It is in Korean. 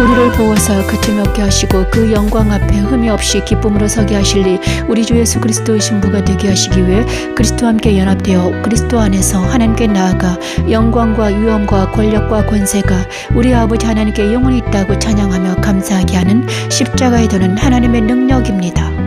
우리를 보호사 그 틈 없게 하시고 그 영광 앞에 흠이 없이 기쁨으로 서게 하실리 우리 주 예수 그리스도의 신부가 되게 하시기 위해 그리스도와 함께 연합되어 그리스도 안에서 하나님께 나아가 영광과 위엄과 권력과 권세가 우리 아버지 하나님께 영원히 있다고 찬양하며 감사하게 하는 십자가에 도는 하나님의 능력입니다.